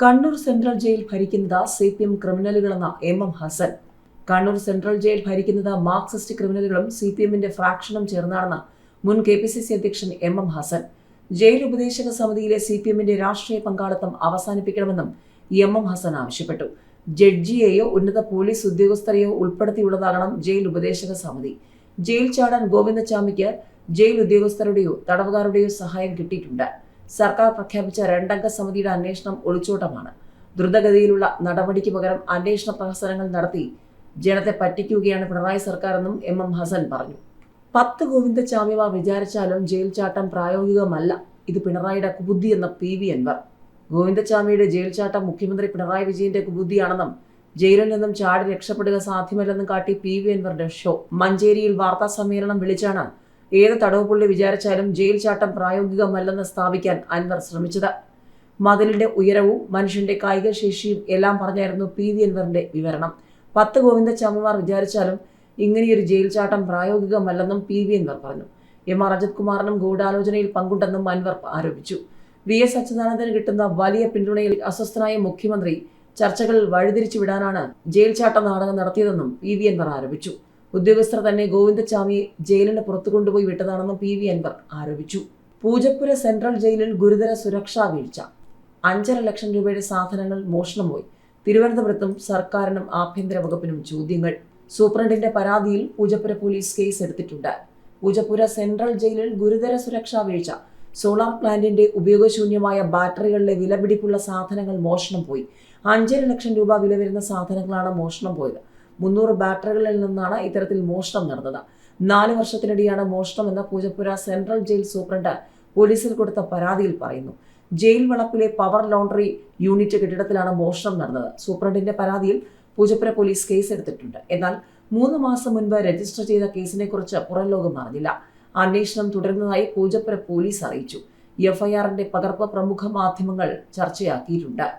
Kannur central jail ഭരിക്കുന്നത് C P M ക്രിമിനലുകളെന്ന M M Hasan. Kannur central jail ഭരിക്കുന്നത് Marxist ക്രിമിനലുകളും C P എമ്മിന്റെ ഫ്രാക്ഷനും ചേർന്നാണെന്ന് മുൻ കെ പി സി സി അധ്യക്ഷൻ എം എം ഹസൻ. ജയിൽ ഉപദേശക സമിതിയിലെ സി പി എമ്മിന്റെ രാഷ്ട്രീയ പങ്കാളിത്തം അവസാനിപ്പിക്കണമെന്നും എം എം ഹസൻ ആവശ്യപ്പെട്ടു. ജഡ്ജിയെയോ ഉന്നത പോലീസ് ഉദ്യോഗസ്ഥരെയോ ഉൾപ്പെടുത്തിയുള്ളതാകണം ജയിൽ ഉപദേശക സമിതി. ജയിൽ ചാടാൻ ഗോവിന്ദചാമിക്ക് ജയിൽ ഉദ്യോഗസ്ഥരുടെയോ തടവുകാരുടെയോ സഹായം കിട്ടിയിട്ടുണ്ട്. സർക്കാർ പ്രഖ്യാപിച്ച രണ്ടംഗ സമിതിയുടെ അന്വേഷണം ഒളിച്ചോട്ടമാണ്. ദ്രുതഗതിയിലുള്ള നടപടിക്ക് പകരം അന്വേഷണ പ്രഹസനങ്ങൾ നടത്തി ജനത്തെ പറ്റിക്കുകയാണ് പിണറായി സർക്കാരെന്നും എം എം ഹസൻ പറഞ്ഞു. പത്ത് ഗോവിന്ദചാമിമാർ വിചാരിച്ചാലും ജയിൽ ചാട്ടം പ്രായോഗികമല്ല. ഇത് പിണറായിയുടെ കുബുദ്ധി എന്ന പി വി അൻവർ. ഗോവിന്ദചാമിയുടെ ജയിൽ ചാട്ടം മുഖ്യമന്ത്രി പിണറായി വിജയന്റെ കുബുദ്ധിയാണെന്നും ജയിലിൽ നിന്നും ചാടി രക്ഷപ്പെടുക സാധ്യമല്ലെന്നും കാട്ടി പി വി അൻവറുടെ ഷോ. മഞ്ചേരിയിൽ വാർത്താ സമ്മേളനം വിളിച്ചാണ് ഏത് തടവ് പുള്ളി വിചാരിച്ചാലും ജയിൽ ചാട്ടം പ്രായോഗികമല്ലെന്ന് സ്ഥാപിക്കാൻ അൻവർ ശ്രമിച്ചത്. മതിലിന്റെ ഉയരവും മനുഷ്യന്റെ കായിക ശേഷിയും എല്ലാം പറഞ്ഞായിരുന്നു പി വി അൻവറിന്റെ വിവരണം. പത്ത് ഗോവിന്ദ ചമ്മമാർ വിചാരിച്ചാലും ഇങ്ങനെയൊരു ജയിൽ ചാട്ടം പ്രായോഗികമല്ലെന്നും പി വി അൻവർ പറഞ്ഞു. എം ആർ അജിത് കുമാറിനും ഗൂഢാലോചനയിൽ പങ്കുണ്ടെന്നും അൻവർ ആരോപിച്ചു. വി എസ് അച്യുതാനന്ദന് കിട്ടുന്ന വലിയ പിന്തുണയിൽ അസ്വസ്ഥനായ മുഖ്യമന്ത്രി ചർച്ചകൾ വഴിതിരിച്ചു വിടാനാണ് ജയിൽ ചാട്ട നാടകം നടത്തിയതെന്നും പി വി അൻവർ ആരോപിച്ചു. ഉദ്യോഗസ്ഥർ തന്നെ ഗോവിന്ദചാമിയെ ജയിലിന് പുറത്തു കൊണ്ടുപോയി വിട്ടതാണെന്നും പി വി അൻവർ ആരോപിച്ചു. പൂജപ്പുര സെൻട്രൽ ജയിലിൽ ഗുരുതര സുരക്ഷാ വീഴ്ച. അഞ്ചര ലക്ഷം രൂപയുടെ സാധനങ്ങൾ മോഷണം പോയി തിരുവനന്തപുരത്തും സർക്കാരിനും ആഭ്യന്തര വകുപ്പിനും ചോദ്യങ്ങൾ. സൂപ്രണ്ടിന്റെ പരാതിയിൽ പൂജപ്പുര പോലീസ് കേസ് എടുത്തിട്ടുണ്ട്. പൂജപ്പുര സെൻട്രൽ ജയിലിൽ ഗുരുതര സുരക്ഷാ വീഴ്ച. സോളാർ പ്ലാന്റിന്റെ ഉപയോഗശൂന്യമായ ബാറ്ററികളിലെ വിലപിടിപ്പുള്ള സാധനങ്ങൾ മോഷണം പോയി. അഞ്ചര ലക്ഷം രൂപ വില വരുന്ന സാധനങ്ങളാണ് മോഷണം പോയത്. മുന്നൂറ് ബാറ്ററികളിൽ നിന്നാണ് ഇത്തരത്തിൽ മോഷണം നടന്നത്. നാല് വർഷത്തിനിടെയാണ് മോഷണം എന്ന പൂജപ്പുര സെൻട്രൽ ജയിൽ സൂപ്രണ്ട് പോലീസിൽ കൊടുത്ത പരാതിയിൽ പറയുന്നു. ജയിൽ വളപ്പിലെ പവർ ലോണ്ടറി യൂണിറ്റ് കെട്ടിടത്തിലാണ് മോഷണം നടന്നത്. സൂപ്രണ്ടിന്റെ പരാതിയിൽ പൂജപ്പുര പോലീസ് കേസ് എടുത്തിട്ടുണ്ട് എന്നാൽ മൂന്ന് മാസം മുൻപ് രജിസ്റ്റർ ചെയ്ത കേസിനെ കുറിച്ച് പുറം ലോകം അറിഞ്ഞില്ല. അന്വേഷണം തുടരുന്നതായി പൂജപ്പുര പോലീസ് അറിയിച്ചു. എഫ്ഐആറിന്റെ പകർപ്പ് പ്രമുഖ മാധ്യമങ്ങൾ ചർച്ചയാക്കിയിട്ടുണ്ട്.